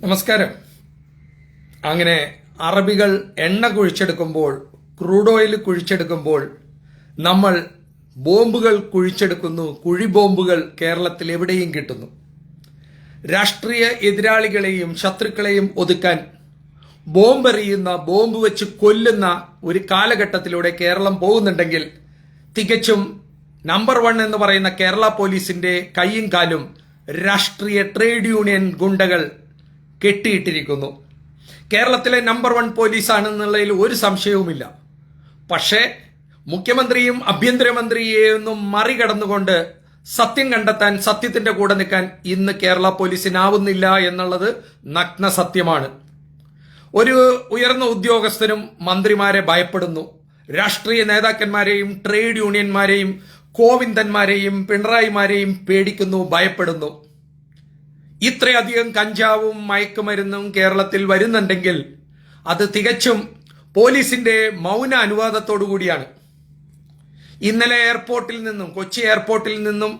നമസ്കാരം. അങ്ങനെ അറബികൾ എണ്ണ കുഴിച്ചെടുക്കുമ്പോൾ ക്രൂഡ് ഓയിൽ കുഴിച്ചെടുക്കുമ്പോൾ നമ്മൾ ബോംബുകൾ കുഴിച്ചെടുക്കുന്നു കുഴി ബോംബുകൾ കേരളത്തിൽ എവിടെയും കിട്ടുന്നു. രാഷ്ട്രീയ എതിരാളികളെയും ശത്രുക്കളെയും ഒതുക്കാൻ ബോംബെറിയുന്ന ബോംബ് വെച്ച് കൊല്ലുന്ന ഒരു കാലഘട്ടത്തിലൂടെ കേരളം പോകുന്നുണ്ടെങ്കിൽ തികച്ചും നമ്പർ വൺ എന്ന് പറയുന്ന കേരള പോലീസിന്റെ കൈയും കാലും രാഷ്ട്രീയ ട്രേഡ് യൂണിയൻ ഗുണ്ടകൾ കെട്ടിയിട്ടിരിക്കുന്നു. കേരളത്തിലെ നമ്പർ വൺ പോലീസാണെന്നുള്ളതിൽ ഒരു സംശയവുമില്ല. പക്ഷേ മുഖ്യമന്ത്രിയും ആഭ്യന്തരമന്ത്രിയെയൊന്നും മറികടന്നുകൊണ്ട് സത്യം കണ്ടെത്താൻ സത്യത്തിന്റെ കൂടെ നിൽക്കാൻ ഇന്ന് കേരള പോലീസിനാവുന്നില്ല എന്നുള്ളത് നഗ്ന സത്യമാണ്. ഒരു ഉയർന്ന ഉദ്യോഗസ്ഥനും മന്ത്രിമാരെ ഭയപ്പെടുന്നു. രാഷ്ട്രീയ നേതാക്കന്മാരെയും ട്രേഡ് യൂണിയന്മാരെയും കോവിന്ദന്മാരെയും പിണറായിമാരെയും പേടിക്കുന്നു ഭയപ്പെടുന്നു. ഇത്രയധികം കഞ്ചാവും മയക്കുമരുന്നും കേരളത്തിൽ വരുന്നുണ്ടെങ്കിൽ അത് തികച്ചും പോലീസിന്റെ മൗന അനുവാദത്തോടു കൂടിയാണ് ഇന്നലെ എയർപോർട്ടിൽ നിന്നും കൊച്ചി എയർപോർട്ടിൽ നിന്നും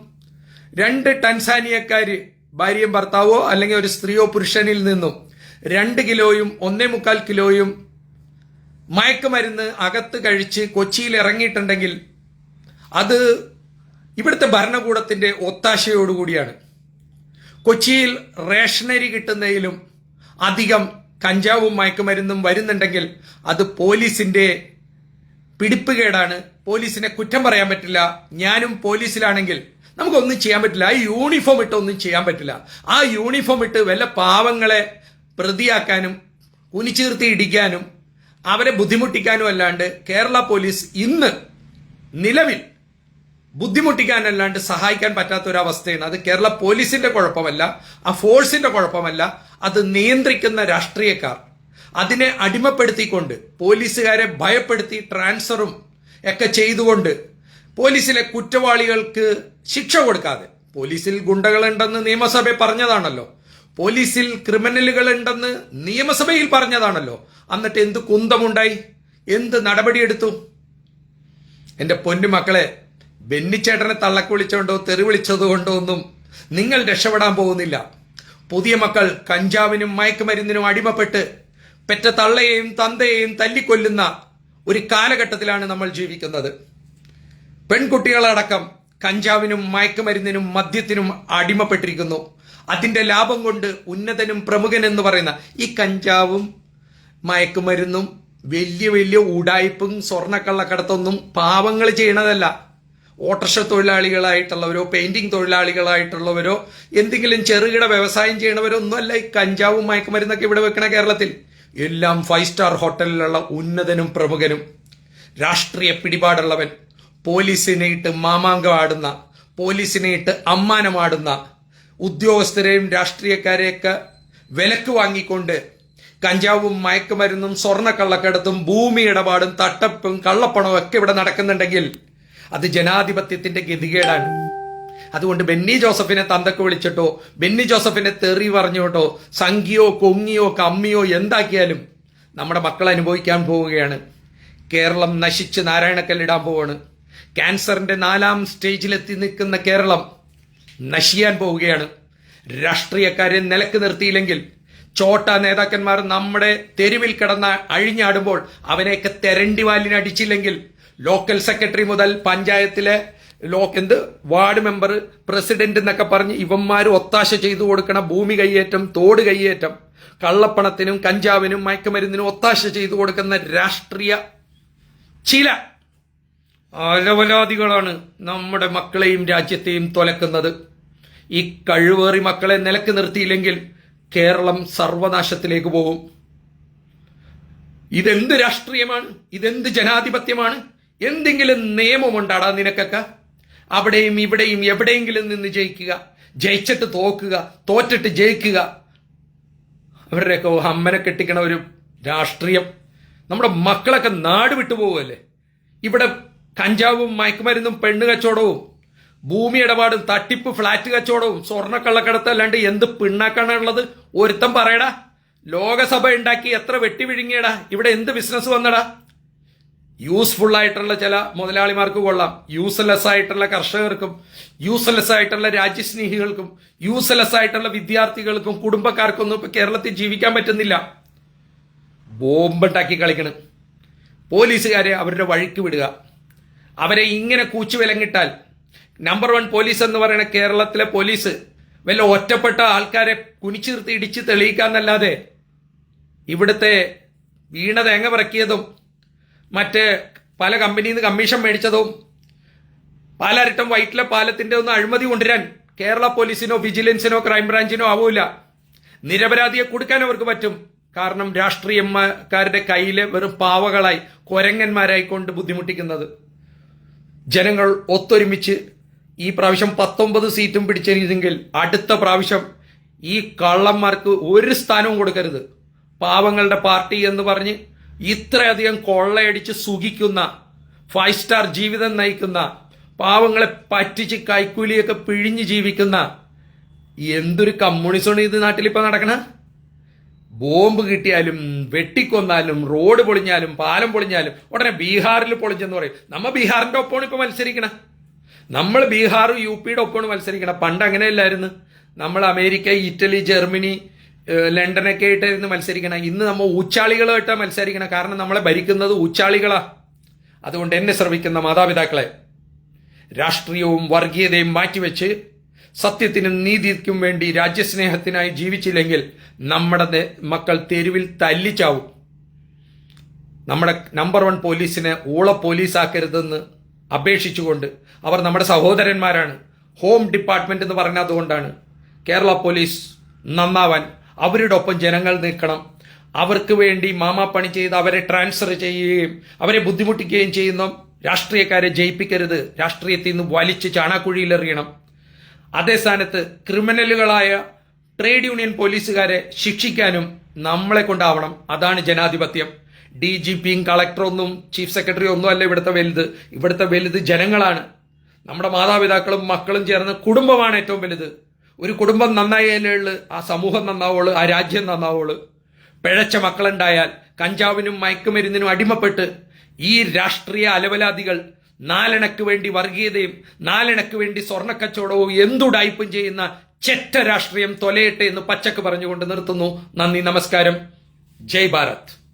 രണ്ട് ടൻസാനിയക്കാര് ഭാര്യയും ഭർത്താവോ അല്ലെങ്കിൽ ഒരു സ്ത്രീയോ പുരുഷനിൽ നിന്നും രണ്ട് കിലോയും ഒന്നേ മുക്കാൽ കിലോയും മയക്കുമരുന്ന് അകത്ത് കഴിച്ച് കൊച്ചിയിൽ ഇറങ്ങിയിട്ടുണ്ടെങ്കിൽ അത് ഇവിടുത്തെ ഭരണകൂടത്തിന്റെ ഒത്താശയോടുകൂടിയാണ്. കൊച്ചിയിൽ റേഷനരി കിട്ടുന്നതിലും അധികം കഞ്ചാവും മയക്കുമരുന്നും വരുന്നുണ്ടെങ്കിൽ അത് പോലീസിന്റെ പിടിപ്പുകേടാണ് പോലീസിനെ കുറ്റം പറയാൻ പറ്റില്ല. ഞാനും പോലീസിലാണെങ്കിൽ നമുക്കൊന്നും ചെയ്യാൻ പറ്റില്ല. ആ യൂണിഫോം ഇട്ട് ഒന്നും ചെയ്യാൻ പറ്റില്ല. ആ യൂണിഫോം ഇട്ട് വല്ല പാവങ്ങളെ പ്രതിയാക്കാനും കുനിച്ചീർത്തി ഇടിക്കാനും അവരെ ബുദ്ധിമുട്ടിക്കാനും അല്ലാണ്ട് കേരള പോലീസ് ഇന്ന് നിലവിൽ ബുദ്ധിമുട്ടിക്കാനല്ലാണ്ട് സഹായിക്കാൻ പറ്റാത്ത ഒരു അവസ്ഥയാണ് അത് കേരള പോലീസിന്റെ കുഴപ്പമല്ല ആ ഫോഴ്സിന്റെ കുഴപ്പമല്ല അത് നിയന്ത്രിക്കുന്ന രാഷ്ട്രീയക്കാർ. അതിനെ അടിമപ്പെടുത്തിക്കൊണ്ട് പോലീസുകാരെ ഭയപ്പെടുത്തി ട്രാൻസ്ഫറും ഒക്കെ ചെയ്തുകൊണ്ട് പോലീസിലെ കുറ്റവാളികൾക്ക് ശിക്ഷ കൊടുക്കാതെ പോലീസിൽ ഗുണ്ടകളുണ്ടെന്ന് നിയമസഭ പറഞ്ഞതാണല്ലോ. പോലീസിൽ ക്രിമിനലുകൾ ഉണ്ടെന്ന് നിയമസഭയിൽ പറഞ്ഞതാണല്ലോ. എന്നിട്ട് എന്ത് കുന്തമുണ്ടായി? എന്ത് നടപടിയെടുത്തു? എന്റെ പൊന്നു മക്കളെ ബെന്നിച്ചേട്ടനെ തള്ളക്ക് വിളിച്ചുകൊണ്ടോ തെറി വിളിച്ചതുകൊണ്ടോ ഒന്നും നിങ്ങൾ രക്ഷപ്പെടാൻ പോകുന്നില്ല. പുതിയ മക്കൾ കഞ്ചാവിനും മയക്കുമരുന്നിനും അടിമപ്പെട്ട് പെറ്റ തള്ളയെയും തന്തയെയും തല്ലിക്കൊല്ലുന്ന ഒരു കാലഘട്ടത്തിലാണ് നമ്മൾ ജീവിക്കുന്നത്. പെൺകുട്ടികളടക്കം കഞ്ചാവിനും മയക്കുമരുന്നിനും മദ്യത്തിനും അടിമപ്പെട്ടിരിക്കുന്നു. അതിന്റെ ലാഭം കൊണ്ട് ഉന്നതനും പ്രമുഖൻ എന്ന് പറയുന്ന ഈ കഞ്ചാവും മയക്കുമരുന്നും വലിയ വലിയ ഉടായ്പും സ്വർണക്കള്ളക്കടത്തൊന്നും പാവങ്ങൾ ചെയ്യണതല്ല. ഓട്ടർഷ തൊഴിലാളികളായിട്ടുള്ളവരോ പെയിന്റിംഗ് തൊഴിലാളികളായിട്ടുള്ളവരോ എന്തെങ്കിലും ചെറുകിട വ്യവസായം ചെയ്യണവരോ ഒന്നുമല്ല ഈ കഞ്ചാവും മയക്കുമരുന്നൊക്കെ ഇവിടെ വെക്കണ കേരളത്തിൽ. എല്ലാം ഫൈവ് സ്റ്റാർ ഹോട്ടലിലുള്ള ഉന്നതനും പ്രമുഖനും. രാഷ്ട്രീയ പിടിപാടുള്ളവൻ. പോലീസിനെ ഇട്ട് മാമാങ്കം ആടുന്ന പോലീസിനെ ഇട്ട് അമ്മാനമാടുന്ന ഉദ്യോഗസ്ഥരെയും രാഷ്ട്രീയക്കാരെയൊക്കെ വിലക്ക് വാങ്ങിക്കൊണ്ട് കഞ്ചാവും മയക്കുമരുന്നും സ്വർണക്കള്ളക്കടത്തും ഭൂമി ഇടപാടും തട്ടപ്പും കള്ളപ്പണവും ഒക്കെ ഇവിടെ നടക്കുന്നുണ്ടെങ്കിൽ അത് ജനാധിപത്യത്തിന്റെ ഗതികേടാണ്. അതുകൊണ്ട് ബെന്നി ജോസഫിനെ തന്തക്ക് വിളിച്ചിട്ടോ ബെന്നി ജോസഫിനെ തെറി പറഞ്ഞോട്ടോ സംഖിയോ കൊങ്ങിയോ കമ്മിയോ എന്താക്കിയാലും നമ്മുടെ മക്കൾ അനുഭവിക്കാൻ പോവുകയാണ്. കേരളം നശിച്ച് നാരായണക്കല്ലിടാൻ പോവാണ്. ക്യാൻസറിന്റെ നാലാം സ്റ്റേജിലെത്തി നിൽക്കുന്ന കേരളം നശിയാൻ പോവുകയാണ്. രാഷ്ട്രീയക്കാരെ നിലയ്ക്ക് നിർത്തിയില്ലെങ്കിൽ ചോട്ട നേതാക്കന്മാർ നമ്മുടെ തെരുവിൽ കിടന്ന അഴിഞ്ഞാടുമ്പോൾ അവനെയൊക്കെ തെരണ്ടി വാലിനടിച്ചില്ലെങ്കിൽ ലോക്കൽ സെക്രട്ടറി മുതൽ പഞ്ചായത്തിലെ ലോ എന്ത്? വാർഡ് മെമ്പർ പ്രസിഡന്റ് എന്നൊക്കെ പറഞ്ഞ് ഇവന്മാർ ഒത്താശ ചെയ്തു കൊടുക്കണ ഭൂമി കയ്യേറ്റം തോട് കയ്യേറ്റം കള്ളപ്പണത്തിനും കഞ്ചാവിനും മയക്കുമരുന്നിനും ഒത്താശ ചെയ്തു കൊടുക്കുന്ന രാഷ്ട്രീയ ചില അലവലാദികളാണ് നമ്മുടെ മക്കളെയും രാജ്യത്തെയും തൊലക്കുന്നത്. ഈ കഴിവേറി മക്കളെ നിലയ്ക്ക് നിർത്തിയില്ലെങ്കിൽ കേരളം സർവനാശത്തിലേക്ക് പോകും. ഇതെന്ത് രാഷ്ട്രീയമാണ്? ഇതെന്ത് ജനാധിപത്യമാണ്? എന്തെങ്കിലും നിയമമുണ്ടാടാ നിനക്കൊക്കെ? അവിടെയും ഇവിടെയും എവിടെയെങ്കിലും നിന്ന് ജയിക്കുക. ജയിച്ചിട്ട് തോക്കുക. തോറ്റിട്ട് ജയിക്കുക. അവരുടെയൊക്കെ അമ്മനെ കെട്ടിക്കണ ഒരു രാഷ്ട്രീയം. നമ്മുടെ മക്കളൊക്കെ നാട് വിട്ടു പോവുമല്ലേ ഇവിടെ കഞ്ചാവും മയക്കുമരുന്നും പെണ്ണ് കച്ചവടവും ഭൂമി ഇടപാടും തട്ടിപ്പ് ഫ്ലാറ്റ് കച്ചവടവും സ്വർണക്കള്ളക്കടത്ത് അല്ലാണ്ട് എന്ത് പിണ്ണാക്കാണുള്ളത്? ഒരുത്തം പറയടാ ലോകസഭ ഉണ്ടാക്കി എത്ര വെട്ടി വിഴുങ്ങിയടാ? ഇവിടെ എന്ത് ബിസിനസ് വന്നടാ? യൂസ്ഫുൾ ആയിട്ടുള്ള ചില മുതലാളിമാർക്ക് കൊള്ളാം. യൂസ്ലെസ് ആയിട്ടുള്ള കർഷകർക്കും യൂസ്ലെസ് ആയിട്ടുള്ള രാജ്യസ്നേഹികൾക്കും യൂസ്ലെസ് ആയിട്ടുള്ള വിദ്യാർത്ഥികൾക്കും കുടുംബക്കാർക്കൊന്നും ഇപ്പൊ കേരളത്തിൽ ജീവിക്കാൻ പറ്റുന്നില്ല. ബോംബുണ്ടാക്കി കളിക്കണം. പോലീസുകാരെ അവരുടെ വഴിക്ക് വിടുക. അവരെ ഇങ്ങനെ കൂച്ചു വിലങ്ങിട്ടാൽ നമ്പർ വൺ പോലീസ് എന്ന് പറയുന്ന കേരളത്തിലെ പോലീസ് വല്ല ഒറ്റപ്പെട്ട ആൾക്കാരെ കുനിച്ചു നിർത്തി ഇടിച്ച് തെളിയിക്കാന്നല്ലാതെ ഇവിടുത്തെ വീണ തേങ്ങ പിറക്കിയതും മറ്റ് പല കമ്പനിയിൽ നിന്ന് കമ്മീഷൻ മേടിച്ചതും പാലാരിട്ടം വൈറ്റിലെ പാലത്തിന്റെ ഒന്ന് അഴിമതി കൊണ്ടുവരാൻ കേരള പോലീസിനോ വിജിലൻസിനോ ക്രൈംബ്രാഞ്ചിനോ ആവൂല നിരപരാധിയെ കൊടുക്കാൻ അവർക്ക് പറ്റും. കാരണം രാഷ്ട്രീയക്കാരുടെ കയ്യിലെ വെറും പാവകളായി കൊരങ്ങന്മാരായിക്കൊണ്ട് ബുദ്ധിമുട്ടിക്കുന്നത്. ജനങ്ങൾ ഒത്തൊരുമിച്ച് ഈ പ്രാവശ്യം പത്തൊമ്പത് സീറ്റും പിടിച്ചിരുന്നെങ്കിൽ അടുത്ത പ്രാവശ്യം ഈ കള്ളന്മാർക്ക് ഒരു സ്ഥാനവും കൊടുക്കരുത്. പാവങ്ങളുടെ പാർട്ടി എന്ന് പറഞ്ഞ് ഇത്രയധികം കൊള്ളയടിച്ച് സുഖിക്കുന്ന ഫൈവ് സ്റ്റാർ ജീവിതം നയിക്കുന്ന പാവങ്ങളെ പറ്റിച്ച് കൈക്കൂലിയൊക്കെ പിഴിഞ്ഞ് ജീവിക്കുന്ന എന്തൊരു കമ്മ്യൂണിസമാണ് ഇത് നാട്ടിലിപ്പോ നടക്കണ? ബോംബ് കിട്ടിയാലും വെട്ടിക്കൊന്നാലും റോഡ് പൊളിഞ്ഞാലും പാലം പൊളിഞ്ഞാലും ഉടനെ ബീഹാറിൽ പൊളിഞ്ഞെന്ന് പറയും. നമ്മ ബീഹാറിന്റെ ഒപ്പമാണ് ഇപ്പൊ മത്സരിക്കണം. നമ്മൾ ബീഹാറും യു പിയുടെ ഒപ്പമാണ് മത്സരിക്കണം. പണ്ട് അങ്ങനെയല്ലായിരുന്നു. നമ്മൾ അമേരിക്ക ഇറ്റലി ജർമ്മനി ലണ്ടനൊക്കെ ആയിട്ടായിരുന്നു മത്സരിക്കണം. ഇന്ന് നമ്മൾ ഊച്ചാളികളുമായിട്ടാണ് മത്സരിക്കണം. കാരണം നമ്മളെ ഭരിക്കുന്നത് ഊച്ചാളികളാ. അതുകൊണ്ട് എന്നെ ശ്രമിക്കുന്ന മാതാപിതാക്കളെ രാഷ്ട്രീയവും വർഗീയതയും മാറ്റിവെച്ച് സത്യത്തിനും നീതിക്കും വേണ്ടി രാജ്യസ്നേഹത്തിനായി ജീവിച്ചില്ലെങ്കിൽ നമ്മുടെ മക്കൾ തെരുവിൽ തല്ലിച്ചാവും. നമ്മുടെ നമ്പർ വൺ പോലീസിനെ ഊള പോലീസാക്കരുതെന്ന് അപേക്ഷിച്ചുകൊണ്ട് അവർ നമ്മുടെ സഹോദരന്മാരാണ്. ഹോം ഡിപ്പാർട്ട്മെന്റ് എന്ന് പറഞ്ഞതുകൊണ്ടാണ് കേരള പോലീസ് നന്നാവാൻ അവരുടെ ഒപ്പം ജനങ്ങൾ നിൽക്കണം. അവർക്ക് വേണ്ടി മാമാപ്പണി ചെയ്ത് അവരെ ട്രാൻസ്ഫർ ചെയ്യുകയും അവരെ ബുദ്ധിമുട്ടിക്കുകയും ചെയ്യുന്ന രാഷ്ട്രീയക്കാരെ ജയിപ്പിക്കരുത്. രാഷ്ട്രീയത്തിൽ നിന്ന് വലിച്ച് ചാണാക്കുഴിയിലെറിയണം. അതേ സ്ഥാനത്ത് ക്രിമിനലുകളായ ട്രേഡ് യൂണിയൻ പോലീസുകാരെ ശിക്ഷിക്കാനും നമ്മളെ കൊണ്ടാവണം. അതാണ് ജനാധിപത്യം. ഡി ജി പിയും കളക്ടറൊന്നും ചീഫ് സെക്രട്ടറി ഒന്നും അല്ല ഇവിടുത്തെ വലുത്. ഇവിടുത്തെ വലുത് ജനങ്ങളാണ്. നമ്മുടെ മാതാപിതാക്കളും മക്കളും ചേർന്ന് കുടുംബമാണ് ഏറ്റവും വലുത്. ഒരു കുടുംബം നന്നായാലേ ഉള്ളു ആ സമൂഹം നന്നാവുള്ളൂ ആ രാജ്യം നന്നാവുള്ളൂ പിഴച്ച മക്കളുണ്ടായാൽ കഞ്ചാവിനും മയക്കുമരുന്നിനും അടിമപ്പെട്ട് ഈ രാഷ്ട്രീയ അലവലാദികൾ നാലിണക്ക് വേണ്ടി വർഗീയതയും നാലിണക്ക് വേണ്ടി സ്വർണക്കച്ചവടവും എന്തുടായ്പും ചെയ്യുന്ന ചെറ്റ രാഷ്ട്രീയം തൊലയട്ടെ എന്ന് പച്ചക്ക് പറഞ്ഞുകൊണ്ട് നിർത്തുന്നു. നന്ദി നമസ്കാരം. ജയ് ഭാരത്.